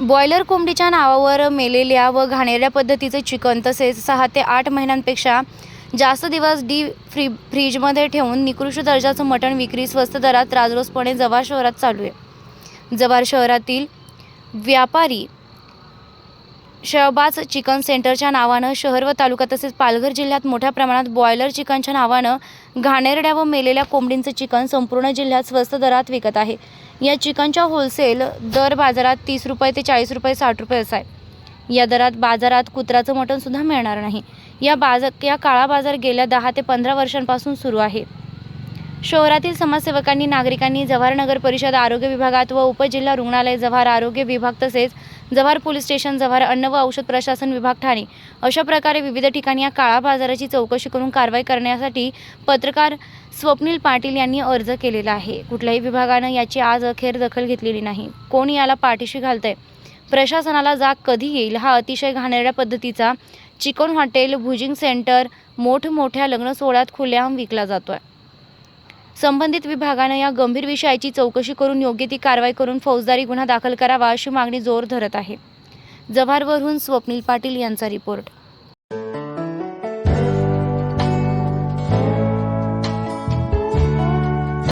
Boiler कोंबडीच्या नावावर मेलेल्या व घाणेऱ्या पद्धतीचे चिकन तसेच सहा ते आठ महिन्यांपेक्षा जास्त दिवस डी फ्री फ्रीजमध्ये ठेवून निकृष्ट दर्जाचं मटण विक्री स्वस्त दरात राजरोसपणे जव्हार शहरात चालू आहे. जव्हार शहरातील व्यापारी शहबाज चिकन सेंटरच्या नावानं शहर व तालुका तसेच पालघर जिल्ह्यात मोठ्या प्रमाणात बॉयलर चिकनच्या नावानं घाणेरड्या व मेलेल्या कोंबडींचं चिकन संपूर्ण जिल्ह्यात स्वस्त दरात विकत आहे. या चिकनच्या होलसेल दर बाजारात तीस रुपये ते चाळीस रुपये साठ रुपये असा आहे. या दरात बाजारात कुत्र्याचं मटणसुद्धा मिळणार नाही. या बाजार या काळा बाजार गेल्या दहा ते पंधरा वर्षांपासून सुरू आहे. शहरातील समाजसेवकांनी नागरिकांनी जव्हार नगर परिषद आरोग्य विभागात व उपजिल्हा रुग्णालय जव्हार आरोग्य विभाग तसेच जव्हार पोलीस स्टेशन जव्हार अन्न व औषध प्रशासन विभाग ठाणे. अशा प्रकारे विविध ठिकाणी या काळा बाजाराची चौकशी करून कारवाई करण्यासाठी पत्रकार स्वप्नील पाटील यांनी अर्ज केलेला आहे. कुठल्याही विभागानं याची आज अखेर दखल घेतलेली नाही. कोण याला पाठीशी घालतंय? प्रशासनाला जाग कधी येईल? हा अतिशय घाणेरड्या पद्धतीचा चिकन हॉटेल भुजिंग सेंटर मोठमोठ्या लग्न सोहळ्यात खुलेआम विकला जातोय. संबंधित विभागानं या गंभीर विषयाची चौकशी करून योग्य ती कारवाई करून फौजदारी गुन्हा दाखल करावा अशी मागणी जोर धरत आहे. जव्हारवरून स्वप्नील पाटील यांचा रिपोर्ट.